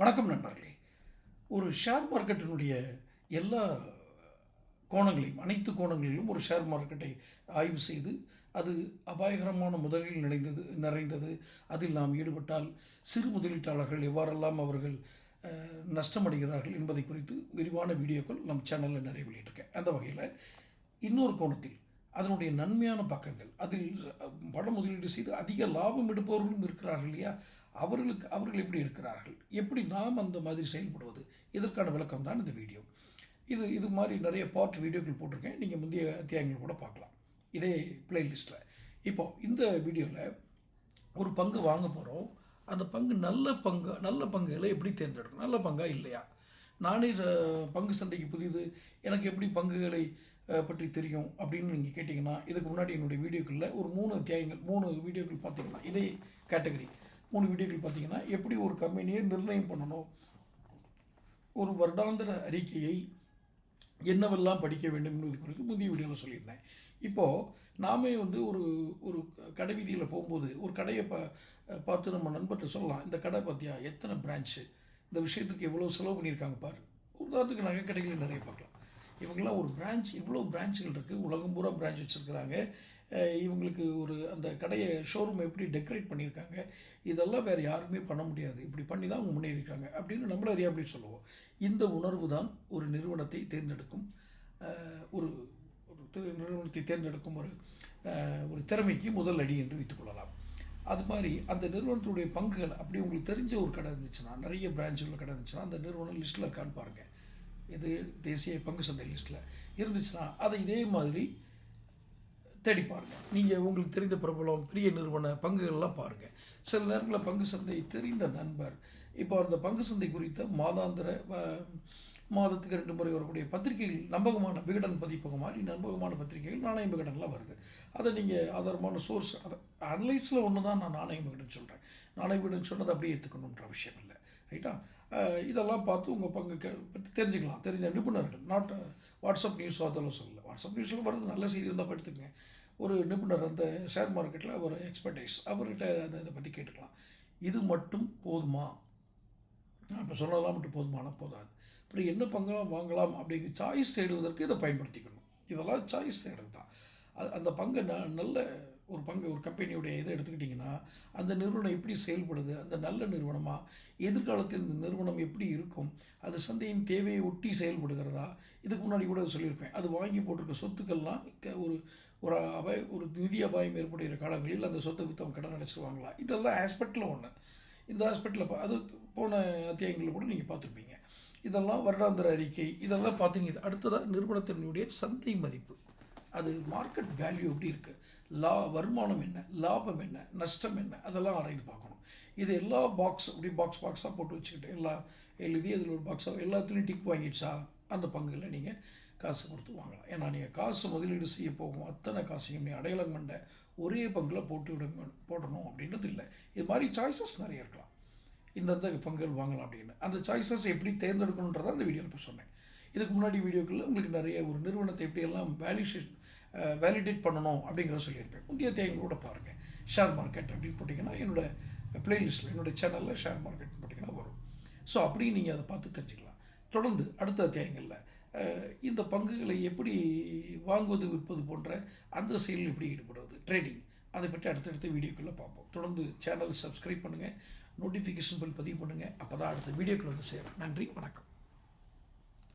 வணக்கம் நண்பர்களே. ஒரு ஷேர் மார்க்கெட்டினுடைய எல்லா கோணங்களையும் அனைத்து கோணங்களிலும் ஒரு ஷேர் மார்க்கெட்டை ஆய்வு செய்து அது அபாயகரமான முதலில் நிறைந்தது நிறைந்தது. அதில் நாம் ஈடுபட்டால் சிறு முதலீட்டாளர்கள் எவ்வாறெல்லாம் அவர்கள் நஷ்டமடைகிறார்கள் என்பதை குறித்து விரிவான வீடியோக்கள் நம் சேனலில் நிறைய வெளியிட்டிருக்கேன். அந்த வகையில் இன்னொரு கோணத்தில் அதனுடைய நன்மையான பக்கங்கள் அதில் பண முதலீடு செய்து அதிக லாபம் எடுப்பவர்களும் இருக்கிறார்கள் இல்லையா? அவர்களுக்கு அவர்கள் எப்படி இருக்கிறார்கள்? எப்படி நாம் அந்த மாதிரி செயல்படுவது? இதற்கான விளக்கம் தான் இந்த வீடியோ. இது இது மாதிரி நிறைய பார்ட் வீடியோக்கள் போட்டிருக்கேன். நீங்கள் முந்தைய அத்தியாயங்கள் கூட பார்க்கலாம். இதே பிளேலிஸ்ட்டில் இப்போ இந்த வீடியோவில் ஒரு பங்கு வாங்க போகிறோம் அந்த பங்கு நல்ல பங்கு நல்ல பங்குகளை எப்படி தேர்ந்தெடுக்கணும்? நல்ல பங்கா இல்லையா? நானே ச- பங்கு சந்தைக்கு புதிது எனக்கு எப்படி பங்குகளை பற்றி தெரியும் அப்படின்னு நீங்கள் கேட்டிங்கன்னா இதுக்கு முன்னாடி என்னுடைய வீடியோக்களில் ஒரு மூணு அத்தியாயங்கள் மூணு வீடியோக்கள் பார்த்தீங்கன்னா இதே கேட்டகரி மூணு வீடியோக்கள் பார்த்தீங்கன்னா எப்படி ஒரு கம்பெனியை நிர்ணயம் பண்ணணும்? ஒரு வருடாந்திர அறிக்கையை என்னவெல்லாம் படிக்க வேண்டும் என்பது குறித்து முந்தைய வீடியோவில் சொல்லியிருந்தேன். இப்போது நாமே வந்து ஒரு ஒரு கடை வீதியில் போகும்போது ஒரு கடையை பா பார்த்து நம்ம நண்பர்கிட்ட சொல்லலாம். இந்த கடை பார்த்தியா? எத்தனை பிரான்ச்சு இந்த விஷயத்துக்கு எவ்வளோ செலவு பண்ணியிருக்காங்க பாரு. உதாரணத்துக்கு நகை கடைகளில் நிறைய பார்க்கலாம். இவங்கெல்லாம் ஒரு பிரான்ச் இவ்வளோ பிரான்ச்சுகள் இருக்குது உலகம் பூரா பிரான்ச் வச்சுருக்கிறாங்க. இவங்களுக்கு ஒரு அந்த கடையை ஷோரூம் எப்படி டெக்கரேட் பண்ணியிருக்காங்க இதெல்லாம் வேறு யாருமே பண்ண முடியாது. இப்படி பண்ணி தான் அவங்க முன்னேறியிருக்காங்க அப்படின்னு நம்மள அறியாமலே சொல்லுவோம். இந்த உணர்வு தான் ஒரு நிறுவனத்தை தேர்ந்தெடுக்கும் ஒரு ஒரு நிறுவனத்தை தேர்ந்தெடுக்கும் ஒரு ஒரு திறமைக்கு முதல் அடி என்று வைத்துக்கொள்ளலாம் அது மாதிரி அந்த நிறுவனத்துடைய பங்குகள் அப்படி உங்களுக்கு தெரிஞ்ச ஒரு கடை இருந்துச்சுன்னா நிறைய பிரான்ச் உள்ள கடை இருந்துச்சுன்னா அந்த நிறுவனம் லிஸ்ட்டில் இருக்கான்னு பாருங்கள் இது தேசிய பங்கு சந்தை லிஸ்ட்டில் இருந்துச்சுன்னா அதை இதே மாதிரி தேடி பாருங்கள் நீங்கள் உங்களுக்கு தெரிந்த பிரபலம் பெரிய நிறுவன பங்குகள்லாம் பாருங்கள் சில நேரங்களில் பங்கு சந்தை தெரிந்த நண்பர். இப்போ அந்த பங்கு சந்தை குறித்த மாதாந்திர மாதத்துக்கு ரெண்டு முறை வரக்கூடிய பத்திரிகைகள் நம்பகமான விகடன் பதிப்பகம் மாதிரி நம்பகமான பத்திரிகைகள் நாணயம் விகடன்லாம் வருது. அதை நீங்கள் ஆதாரமான சோர்ஸ் அதை அனலைஸில் ஒன்று தான் நான் நாணயம் விகடன் சொல்கிறேன் நாணயம் விகடன் சொன்னது அப்படியே எடுத்துக்கணுன்ற விஷயம் இல்லை. ரைட்டா? இதெல்லாம் பார்த்து உங்கள் பங்கு பற்றி தெரிஞ்சுக்கலாம். தெரிஞ்ச நிபுணர்கள் நாட் வாட்ஸ்அப் நியூஸ் அதெல்லாம் சொல்லலை வாட்ஸ்அப் நியூஸில் வருது நல்ல செய்தி இருந்தால் எடுத்துக்கங்க ஒரு நிபுணர் அந்த ஷேர் மார்க்கெட்டில் ஒரு எக்ஸ்பர்டைஸ் அவர்கிட்ட அந்த இதை பற்றி கேட்டுக்கலாம். இது மட்டும் போதுமா? நான் இப்போ சொன்னதெல்லாம் மட்டும் போதுமானால் போதாது. அப்புறம் என்ன பங்கெல்லாம் வாங்கலாம் அப்படிங்கிற சாய்ஸ் தேடுவதற்கு இதை பயன்படுத்திக்கணும். இதெல்லாம் சாய்ஸ் தேடுறது தான். அது அந்த பங்கை ந நல்ல ஒரு பங்கு ஒரு கம்பெனியுடைய இதை எடுத்துக்கிட்டிங்கன்னா அந்த நிறுவனம் எப்படி செயல்படுது அந்த நல்ல நிறுவனமாக எதிர்காலத்தில் இந்த நிறுவனம் எப்படி இருக்கும் அது சந்தையின் தேவையை ஒட்டி செயல்படுகிறதா இதுக்கு முன்னாடி கூட சொல்லியிருப்பேன். அது வாங்கி போட்டிருக்க சொத்துக்கள்லாம் ஒரு ஒரு அபாய ஒரு நிதி அபாயம் ஏற்படுகிற காலங்களில் அந்த சொத்தை விற்று அவங்க கடன் அடைச்சிருவாங்களா? இதெல்லாம் ஆஸ்பெக்டில் ஒன்று இந்த ஹாஸ்பிட்டலில் அது போன அத்தியாயங்களில் கூட நீங்கள் பார்த்துருப்பீங்க. இதெல்லாம் வருடாந்திர அறிக்கை. இதெல்லாம் பார்த்தீங்க. அடுத்ததாக நிறுவனத்தினுடைய சந்தை மதிப்பு. அது மார்க்கெட் வேல்யூ எப்படி இருக்குது லா வருமானம் என்ன? லாபம் என்ன? நஷ்டம் என்ன? அதெல்லாம் ஆராய்ந்து பார்க்கணும். இது எல்லா பாக்ஸ் அப்படி பாக்ஸ் பாக்ஸாக போட்டு வச்சுக்கிட்டு எல்லா எழுதி அதில் ஒரு பாக்ஸாக எல்லாத்துலேயும் டிக் வாங்கிடுச்சா? அந்த பங்குகளை நீங்கள் காசு கொடுத்து வாங்கலாம் ஏன்னா நீங்கள் காசு முதலீடு செய்ய போகும் அத்தனை காசையும் நீ அடையாளம் கண்ட ஒரே பங்கில் போட்டு விட போடணும் அப்படின்றது இல்லை. இது மாதிரி சாய்ஸஸ் நிறைய இருக்கலாம். இந்தந்த பங்குகள் வாங்கலாம் அப்படின்னு. அந்த சாய்ஸஸ் எப்படி தேர்ந்தெடுக்கணுன்றதை அந்த வீடியோவில் இப்போ சொன்னேன். இதுக்கு முன்னாடி வீடியோக்களில் உங்களுக்கு நிறைய ஒரு நிறுவனத்தை எப்படியெல்லாம் வேல்யூஷன் வேலிடேட் பண்ணணும் அப்படிங்கிற சொல்லியிருப்பேன். முந்தைய தேவைகளோட பாருங்கள் ஷேர் மார்க்கெட் அப்படின்னு போட்டிங்கன்னா என்னோட பிளேலிஸ்ட்டில் என்னோடய சேனலில் ஷேர் மார்க்கெட் போட்டிங்கன்னா வரும். ஸோ அப்படி நீங்கள் அதை பார்த்து தெரிஞ்சுக்கலாம். தொடர்ந்து அடுத்த அத்தியாயங்களில் இந்த பங்குகளை எப்படி வாங்குவது விற்பது போன்ற அந்த செயலில் எப்படி ஈடுபடுவது ட்ரேடிங் அதை பற்றி அடுத்தடுத்த வீடியோக்களில் பார்ப்போம். தொடர்ந்து சேனல் சப்ஸ்கிரைப் பண்ணுங்கள் நோட்டிஃபிகேஷன் பில் பதிவு பண்ணுங்கள் அப்போ தான் அடுத்த வீடியோக்கள் வந்து சேரும். நன்றி வணக்கம்.